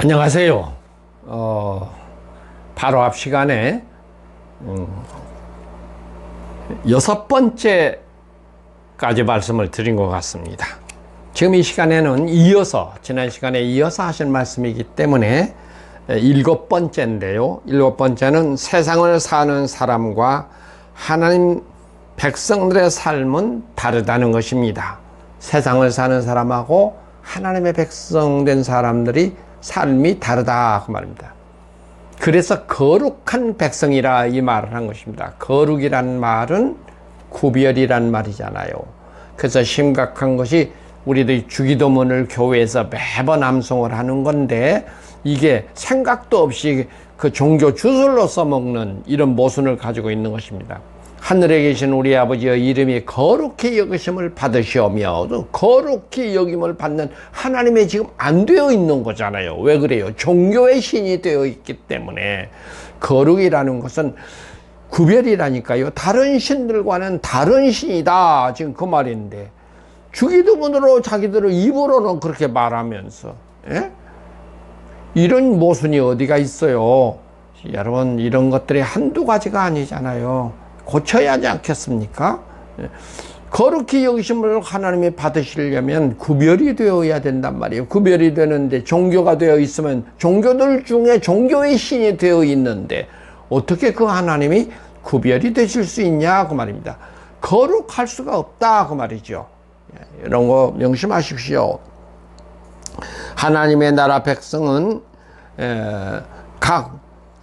안녕하세요. 어, 바로 앞 시간에 음, 여섯 번째까지 말씀을 드린 것 같습니다. 지금 이 시간에는 이어서 지난 시간에 이어서 하신 말씀이기 때문에 일곱 번째인데요. 일곱 번째는 세상을 사는 사람과 하나님 백성들의 삶은 다르다는 것입니다. 세상을 사는 사람하고 하나님의 백성된 사람들이 삶이 다르다 그 말입니다. 그래서 거룩한 백성이라 이 말을 한 것입니다. 거룩이란 말은 구별이란 말이잖아요. 그래서 심각한 것이 우리들이 주기도문을 교회에서 매번 암송을 하는 건데 이게 생각도 없이 그 종교 주술로 써먹는 이런 모순을 가지고 있는 것입니다. 하늘에 계신 우리 아버지의 이름이 거룩히 여기심을 받으시오며 또 거룩히 여김을 받는 하나님의 지금 안 되어 있는 거잖아요. 왜 그래요? 종교의 신이 되어 있기 때문에 거룩이라는 것은 구별이라니까요. 다른 신들과는 다른 신이다. 지금 그 말인데 주기도문으로 자기들을 입으로는 그렇게 말하면서 예? 이런 모순이 어디가 있어요? 여러분 이런 것들이 한두 가지가 아니잖아요. 고쳐야 하지 않겠습니까? 예. 거룩히 여기심을 하나님이 받으시려면 구별이 되어야 된단 말이에요. 구별이 되는데 종교가 되어 있으면 종교들 중에 종교의 신이 되어 있는데 어떻게 그 하나님이 구별이 되실 수 있냐 그 말입니다. 거룩할 수가 없다 그 말이죠. 예, 이런 거 명심하십시오. 하나님의 나라 백성은 각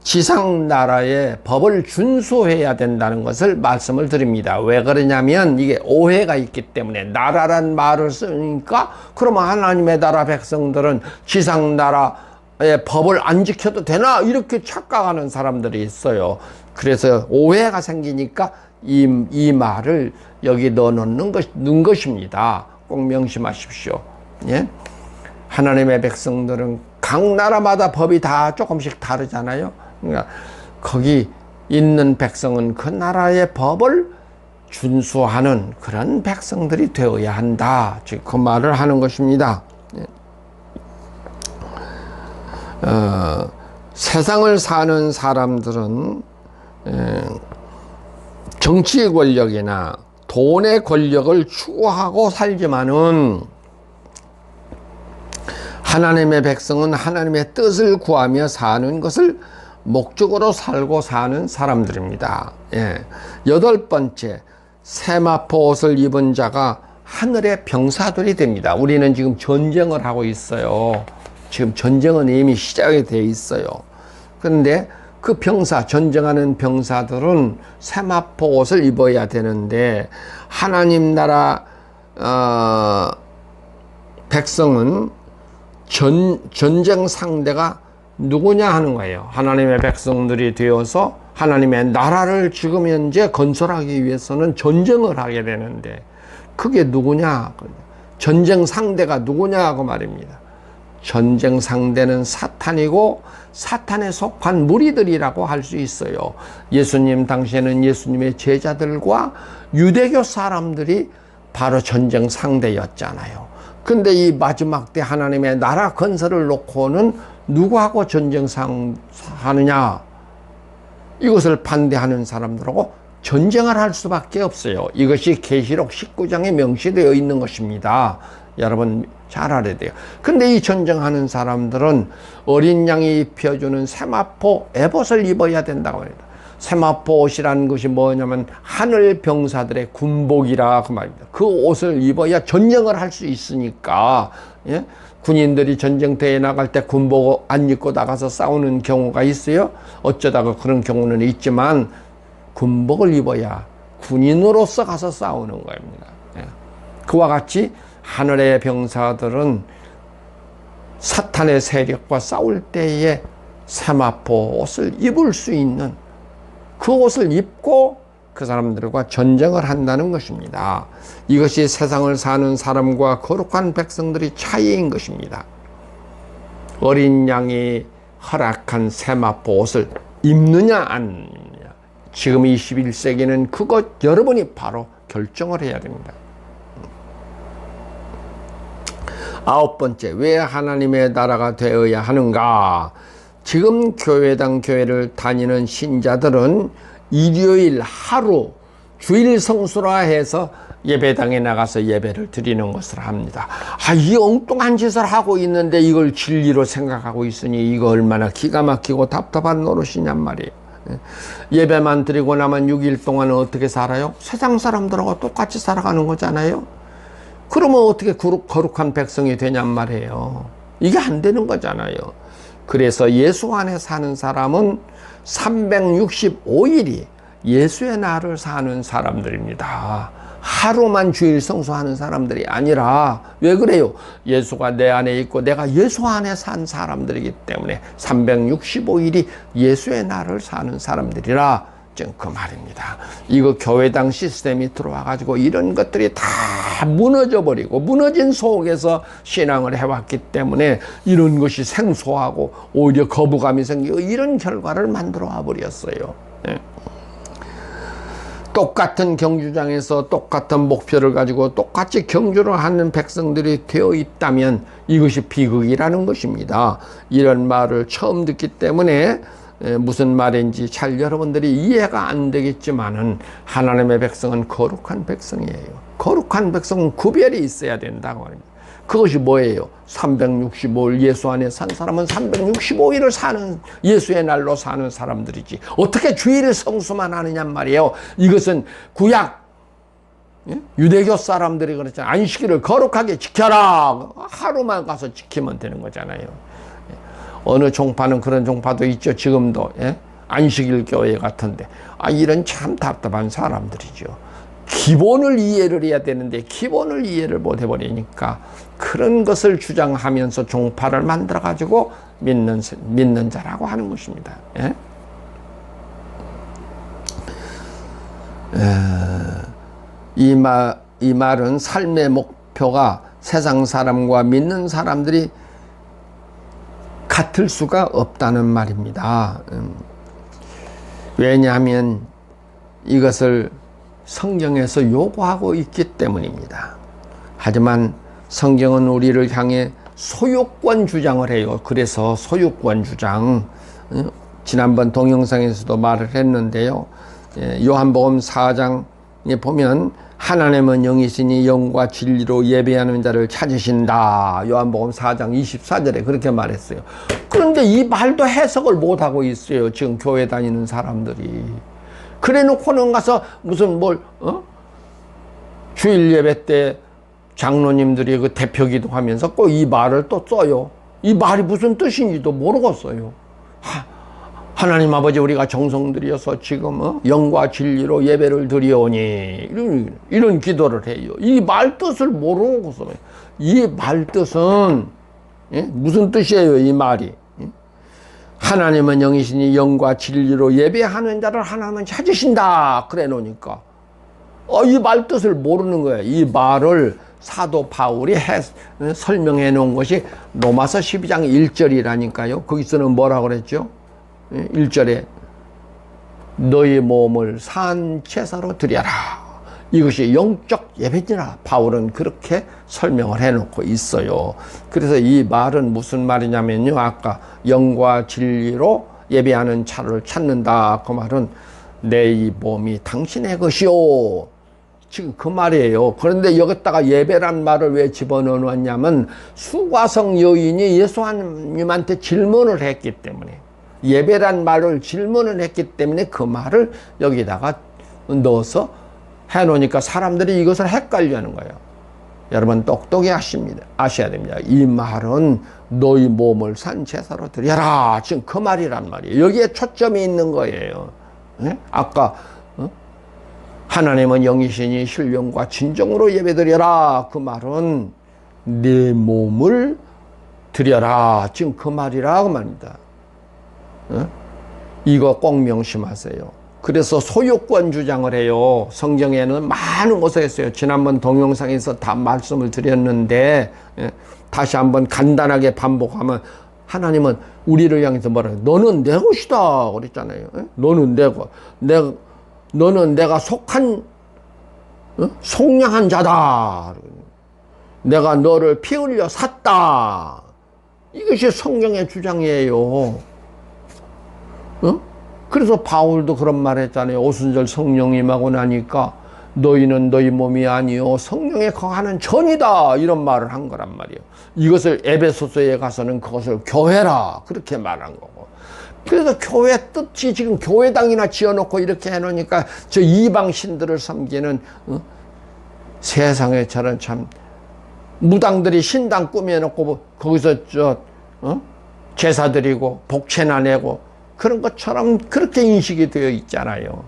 지상 나라의 법을 준수해야 된다는 것을 말씀을 드립니다. 왜 그러냐면 이게 오해가 있기 때문에 나라란 말을 쓰니까 그러면 하나님의 나라 백성들은 지상 나라의 법을 안 지켜도 되나 이렇게 착각하는 사람들이 있어요. 그래서 오해가 생기니까 이, 이 말을 여기 넣어 놓는 것, 넣은 것입니다. 꼭 명심하십시오. 예? 하나님의 백성들은 각 나라마다 법이 다 조금씩 다르잖아요. 그러니까 거기 있는 백성은 그 나라의 법을 준수하는 그런 백성들이 되어야 한다. 즉 그 말을 하는 것입니다. 어, 세상을 사는 사람들은 에, 정치의 권력이나 돈의 권력을 추구하고 살지만은 하나님의 백성은 하나님의 뜻을 구하며 사는 것을 목적으로 살고 사는 사람들입니다. 예. 여덟 번째, 세마포 옷을 입은 자가 하늘의 병사들이 됩니다. 우리는 지금 전쟁을 하고 있어요. 지금 전쟁은 이미 시작이 되어 있어요. 그런데 그 병사, 전쟁하는 병사들은 세마포 옷을 입어야 되는데, 하나님 나라, 어, 백성은 전, 전쟁 상대가 누구냐 하는 거예요. 하나님의 백성들이 되어서 하나님의 나라를 지금 현재 건설하기 위해서는 전쟁을 하게 되는데 그게 누구냐? 전쟁 상대가 누구냐? 고 말입니다. 전쟁 상대는 사탄이고 사탄에 속한 무리들이라고 할 수 있어요. 예수님 당시에는 예수님의 제자들과 유대교 사람들이 바로 전쟁 상대였잖아요. 근데 이 마지막 때 하나님의 나라 건설을 놓고는 누구하고 전쟁상 하느냐? 이것을 반대하는 사람들하고 전쟁을 할 수밖에 없어요. 이것이 계시록 19장에 명시되어 있는 것입니다. 여러분 잘 알아야 돼요. 근데 이 전쟁하는 사람들은 어린 양이 입혀주는 세마포 에봇을 입어야 된다고 합니다. 세마포 옷이라는 것이 뭐냐면 하늘 병사들의 군복이라 그 말입니다. 그 옷을 입어야 전쟁을 할 수 있으니까 예? 군인들이 전쟁터에 나갈 때 군복 안 입고 나가서 싸우는 경우가 있어요. 어쩌다가 그런 경우는 있지만 군복을 입어야 군인으로서 가서 싸우는 겁니다. 예. 그와 같이 하늘의 병사들은 사탄의 세력과 싸울 때에 세마포 옷을 입을 수 있는 그 옷을 입고 그 사람들과 전쟁을 한다는 것입니다. 이것이 세상을 사는 사람과 거룩한 백성들의 차이인 것입니다. 어린 양이 허락한 세마포 옷을 입느냐 안. 지금 21세기는 그것 여러분이 바로 결정을 해야 됩니다. 아홉 번째, 왜 하나님의 나라가 되어야 하는가? 지금 교회당 교회를 다니는 신자들은 일요일 하루 주일 성수라 해서 예배당에 나가서 예배를 드리는 것을 합니다. 아, 이 엉뚱한 짓을 하고 있는데 이걸 진리로 생각하고 있으니 이거 얼마나 기가 막히고 답답한 노릇이냔 말이에요. 예. 예배만 드리고 나면 6일 동안 어떻게 살아요? 세상 사람들하고 똑같이 살아가는 거잖아요. 그러면 어떻게 거룩, 거룩한 백성이 되냔 말이에요. 이게 안 되는 거잖아요. 그래서 예수 안에 사는 사람은 365일이 예수의 날을 사는 사람들입니다. 하루만 주일 성수하는 사람들이 아니라 왜 그래요? 예수가 내 안에 있고 내가 예수 안에 산 사람들이기 때문에 365일이 예수의 날을 사는 사람들이라 그 말입니다. 이거 교회당 시스템이 들어와 가지고 이런 것들이 다 무너져 버리고 무너진 속에서 신앙을 해왔기 때문에 이런 것이 생소하고 오히려 거부감이 생기고 이런 결과를 만들어 와 버렸어요. 예. 똑같은 경주장에서 똑같은 목표를 가지고 똑같이 경주를 하는 백성들이 되어 있다면 이것이 비극이라는 것입니다. 이런 말을 처음 듣기 때문에 무슨 말인지 잘 여러분들이 이해가 안 되겠지만은 하나님의 백성은 거룩한 백성이에요. 거룩한 백성은 구별이 있어야 된다고 합니다. 그것이 뭐예요? 365일 예수 안에 산 사람은 365일을 사는 예수의 날로 사는 사람들이지. 어떻게 주일을 성수만 하느냐 말이에요. 이것은 구약 예? 유대교 사람들이 그랬잖아요. 안식일을 거룩하게 지켜라. 하루만 가서 지키면 되는 거잖아요. 예. 어느 종파는 그런 종파도 있죠. 지금도 예? 안식일 교회 같은데 아 이런 참 답답한 사람들이죠. 기본을 이해를 해야 되는데 기본을 이해를 못 해버리니까 그런 것을 주장하면서 종파를 만들어 가지고 믿는 믿는 자라고 하는 것입니다. 예? 에, 이, 말, 이 말은 삶의 목표가 세상 사람과 믿는 사람들이 같을 수가 없다는 말입니다. 음. 왜냐하면 이것을 성경에서 요구하고 있기 때문입니다. 하지만 성경은 우리를 향해 소유권 주장을 해요. 그래서 소유권 주장, 어, 지난번 동영상에서도 말을 했는데요. 예, 요한복음 4장에 보면 하나님은 영이시니 영과 진리로 예배하는 자를 찾으신다. 요한복음 4장 24절에 그렇게 말했어요. 그런데 이 말도 해석을 못하고 있어요. 지금 교회 다니는 사람들이. 그래 놓고는 가서 무슨 뭘, 어? 주일 예배 때 장로님들이 그 대표 기도하면서 꼭 이 말을 또 써요. 이 말이 무슨 뜻인지도 모르겠어요. 하, 하나님 아버지 우리가 정성 들여서 지금 어? 영과 진리로 예배를 드리오니 이런, 이런 기도를 해요. 이 말 뜻을 모르고서 이 말 뜻은 예? 무슨 뜻이에요? 이 말이 하나님은 영이시니 영과 진리로 예배하는 자를 하나님은 찾으신다. 그래 놓으니까. 어, 이 말 뜻을 모르는 거예요. 이 말을 사도 바울이 해, 설명해 놓은 것이 로마서 12장 1절이라니까요. 거기서는 뭐라고 그랬죠? 1절에 너희 몸을 산 제사로 드려라. 이것이 영적 예배지라. 바울은 그렇게 설명을 해놓고 있어요. 그래서 이 말은 무슨 말이냐면요. 아까 영과 진리로 예배하는 차를 찾는다. 그 말은 내 이 몸이 당신의 것이요. 지금 그 말이에요. 그런데 여기다가 예배란 말을 왜 집어넣어 놨냐면 수과성 여인이 예수님한테 질문을 했기 때문에 예배란 말을 질문을 했기 때문에 그 말을 여기다가 넣어서 해놓으니까 사람들이 이것을 헷갈려 하는 거예요. 여러분 똑똑히 아십니다. 아셔야 됩니다. 이 말은 너희 몸을 산 제사로 드려라. 지금 그 말이란 말이에요. 여기에 초점이 있는 거예요. 네? 아까 어? 하나님은 영이시니 신령과 진정으로 예배드려라. 그 말은 내 몸을 드려라. 지금 그 말이라고 말입니다. 어? 이거 꼭 명심하세요. 그래서 소유권 주장을 해요. 성경에는 많은 곳에 있어요. 지난번 동영상에서 다 말씀을 드렸는데 예, 다시 한번 간단하게 반복하면 하나님은 우리를 향해서 뭐라 너는 내 것이다 그랬잖아요. 예? 너는 내 것. 내 너는 내가 속한 어? 속량한 자다. 내가 너를 피 흘려 샀다. 이것이 성경의 주장이에요. 어? 그래서 바울도 그런 말 했잖아요. 오순절 성령 임하고 나니까 너희는 너희 몸이 아니요 성령에 거하는 전이다 이런 말을 한 거란 말이에요. 이것을 에베소서에 가서는 그것을 교회라 그렇게 말한 거고. 그래서 교회 뜻이 지금 교회당이나 지어놓고 이렇게 해놓으니까 저 이방 신들을 섬기는 어? 세상에 저런 참 무당들이 신당 꾸며놓고 거기서 저 어? 제사 드리고 복채나 내고 그런 것처럼 그렇게 인식이 되어 있잖아요.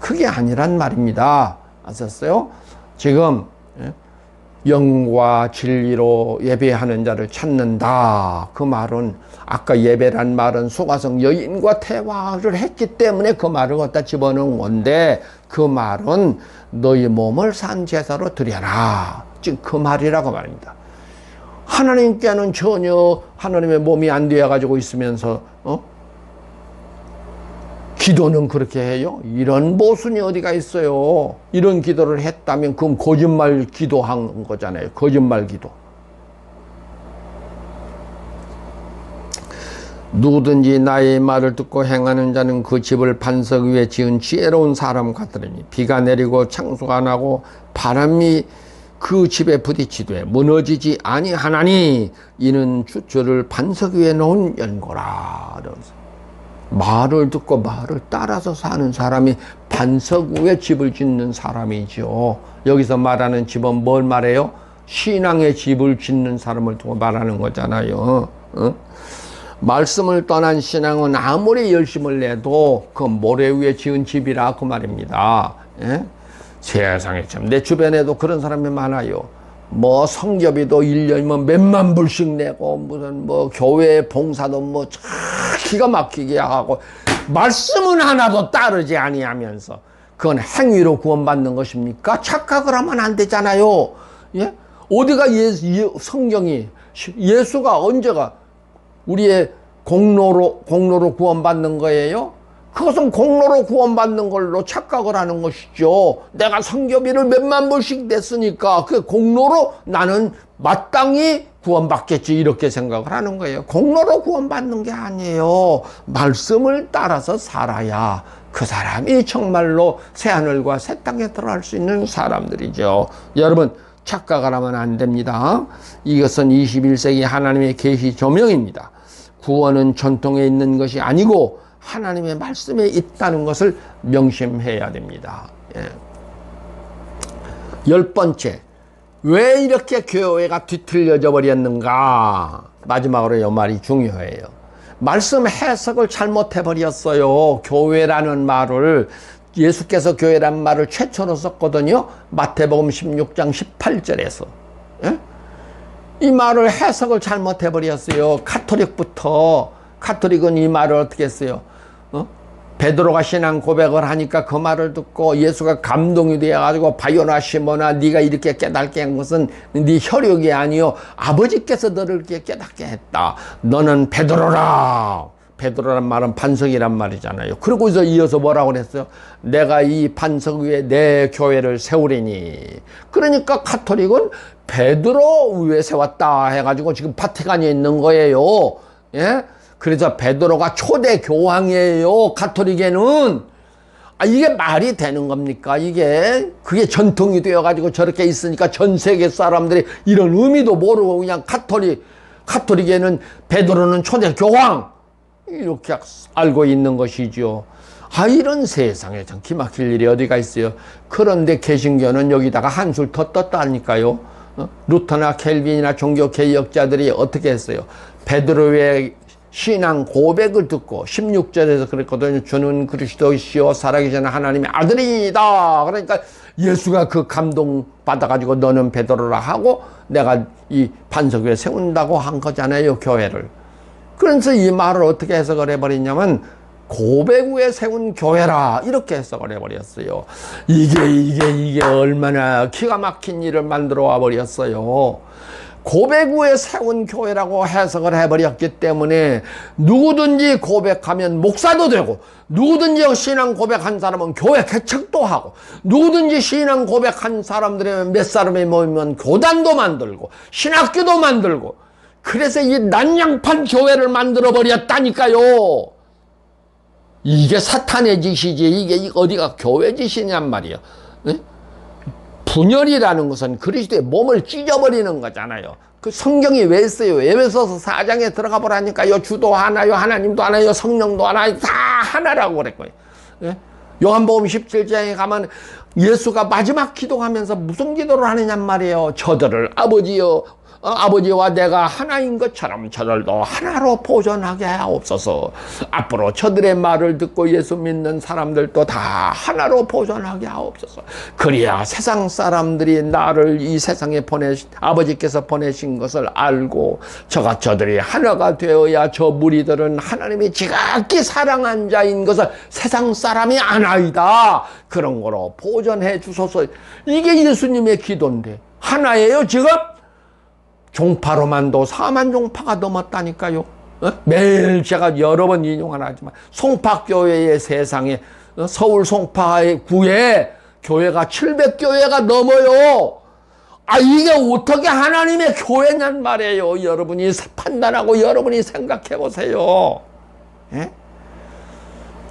그게 아니란 말입니다. 아셨어요? 지금 예? 영과 진리로 예배하는 자를 찾는다. 그 말은 아까 예배란 말은 소가성 여인과 대화를 했기 때문에 그 말을 갖다 집어넣은 건데 그 말은 너희 몸을 산 제사로 드려라. 지금 그 말이라고 말입니다. 하나님께는 전혀 하나님의 몸이 안 되어 가지고 있으면서 어? 기도는 그렇게 해요? 이런 모순이 어디가 있어요? 이런 기도를 했다면 그건 거짓말 기도한 거잖아요. 거짓말 기도. 누구든지 나의 말을 듣고 행하는 자는 그 집을 반석 위에 지은 지혜로운 사람 같으니 비가 내리고 창수가 나고 바람이 그 집에 부딪히되 무너지지 아니하나니 이는 주저를 반석 위에 놓은 연고라. 말을 듣고 말을 따라서 사는 사람이 반석 위에 집을 짓는 사람이죠. 여기서 말하는 집은 뭘 말해요? 신앙의 집을 짓는 사람을 두고 말하는 거잖아요. 어? 말씀을 떠난 신앙은 아무리 열심을 내도 그 모래 위에 지은 집이라 그 말입니다. 예? 세상에 참 내 주변에도 그런 사람이 많아요. 뭐 성교비도 1년이면 몇만 불씩 내고 무슨 뭐 교회 봉사도 뭐 기가 막히게 하고 말씀은 하나도 따르지 아니하면서 그건 행위로 구원받는 것입니까? 착각을 하면 안 되잖아요. 예? 어디가 예, 예, 성경이 예수가 언제가 우리의 공로로 공로로 구원받는 거예요? 그것은 공로로 구원받는 걸로 착각을 하는 것이죠. 내가 성교비를 몇만 불씩 냈으니까 그 공로로 나는 마땅히 구원받겠지 이렇게 생각을 하는 거예요. 공로로 구원받는 게 아니에요. 말씀을 따라서 살아야 그 사람이 정말로 새하늘과 새 땅에 들어갈 수 있는 사람들이죠. 여러분 착각을 하면 안 됩니다. 이것은 21세기 하나님의 계시 조명입니다. 구원은 전통에 있는 것이 아니고 하나님의 말씀에 있다는 것을 명심해야 됩니다. 예. 열 번째, 왜 이렇게 교회가 뒤틀려져 버렸는가? 마지막으로 이 말이 중요해요. 말씀 해석을 잘못해 버렸어요. 교회라는 말을 예수께서 교회란 말을 최초로 썼거든요. 마태복음 16장 18절에서. 예? 이 말을 해석을 잘못해 버렸어요. 카톨릭부터 카톨릭은 이 말을 어떻게 했어요? 어? 베드로가 신앙 고백을 하니까 그 말을 듣고 예수가 감동이 되어 가지고 바요나 시모나 네가 이렇게 깨닫게 한 것은 네 혈육이 아니요 아버지께서 너를 깨닫게 했다. 너는 베드로라. 베드로란 말은 반석이란 말이잖아요. 그러고서 이어서 뭐라고 그랬어요? 내가 이 반석 위에 내 교회를 세우리니. 그러니까 카톨릭은 베드로 위에 세웠다 해가지고 지금 바티칸에 있는 거예요. 예? 그래서 베드로가 초대 교황이에요. 카톨릭에는. 아, 이게 말이 되는 겁니까? 이게 그게 전통이 되어 가지고 저렇게 있으니까 전 세계 사람들이 이런 의미도 모르고 그냥 카톨릭 카톨릭에는 베드로는 초대 교황 이렇게 알고 있는 것이죠. 아 이런 세상에 참 기막힐 일이 어디가 있어요. 그런데 개신교는 여기다가 한술 더 떴다니까요. 어? 루터나 켈빈이나 종교 개혁자들이 어떻게 했어요? 베드로의 신앙 고백을 듣고 16절에서 그랬거든요. 주는 그리스도이시오 살아계시 하나님의 아들이다. 그러니까 예수가 그 감동 받아가지고 너는 베드로라 하고 내가 이 반석 위에 세운다고 한 거잖아요. 교회를. 그래서 이 말을 어떻게 해석을 해버리냐면 고백 위에 세운 교회라 이렇게 해석을 해버렸어요. 이게 이게 이게 얼마나 기가 막힌 일을 만들어 와 버렸어요. 고백 후에 세운 교회라고 해석을 해버렸기 때문에 누구든지 고백하면 목사도 되고 누구든지 신앙 고백한 사람은 교회 개척도 하고 누구든지 신앙 고백한 사람들이 몇 사람이 모이면 교단도 만들고 신학교도 만들고 그래서 이 난장판 교회를 만들어 버렸다니까요. 이게 사탄의 짓이지 이게 어디가 교회 짓이냔 말이야. 네? 분열이라는 것은 그리스도의 몸을 찢어버리는 거잖아요. 그 성경이 왜 써요? 에베소서 4장에 들어가 보라니까요. 주도 하나요, 하나님도 하나요, 성령도 하나요, 다 하나라고 그랬고요. 예? 요한복음 17장에 가면 예수가 마지막 기도하면서 무슨 기도를 하느냔 말이에요. 저들을 아버지여 어, 아버지와 내가 하나인 것처럼 저들도 하나로 보존하게 하옵소서. 앞으로 저들의 말을 듣고 예수 믿는 사람들도 다 하나로 보존하게 하옵소서. 그래야 세상 사람들이 나를 이 세상에 보내신 아버지께서 보내신 것을 알고 저가 저들이 하나가 되어야 저 무리들은 하나님이 지극히 사랑한 자인 것을 세상 사람이 아나이다. 그런 거로 보존해 주소서. 이게 예수님의 기도인데 하나예요 지금? 종파로만도 4만 종파가 넘었다니까요. 어? 매일 제가 여러 번 인용을 하지만 송파교회의 세상에 어? 서울 송파의 구에 교회가 700교회가 넘어요. 아 이게 어떻게 하나님의 교회냔 말이에요. 여러분이 판단하고 여러분이 생각해 보세요. 예?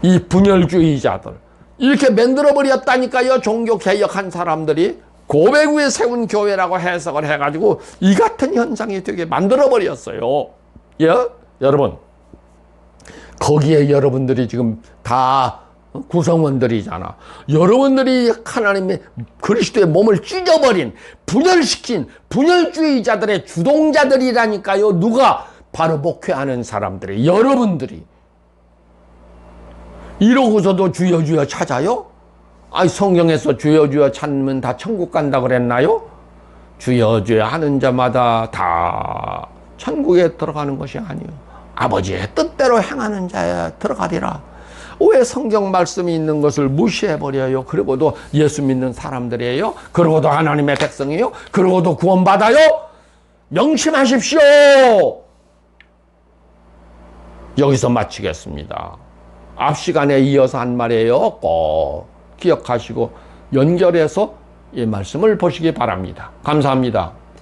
이 분열주의자들 이렇게 만들어 버렸다니까요. 종교 개혁한 사람들이 고백 위에 세운 교회라고 해석을 해가지고 이 같은 현상이 되게 만들어 버렸어요. 예? 여러분 거기에 여러분들이 지금 다 구성원들이잖아. 여러분들이 하나님의 그리스도의 몸을 찢어버린 분열시킨 분열주의자들의 주동자들이라니까요. 누가 바로 목회하는 사람들이 여러분들이 이러고서도 주여 주여 찾아요? 아이 성경에서 주여 주여 찾으면 다 천국 간다 그랬나요? 주여 주여 하는 자마다 다 천국에 들어가는 것이 아니요. 아버지의 뜻대로 행하는 자야 들어가리라. 왜 성경 말씀이 있는 것을 무시해 버려요? 그러고도 예수 믿는 사람들이에요. 그러고도 하나님의 백성이에요. 그러고도 구원받아요. 명심하십시오. 여기서 마치겠습니다. 앞 시간에 이어서 한 말이에요. 꼭 기억하시고 연결해서 이 말씀을 보시기 바랍니다. 감사합니다.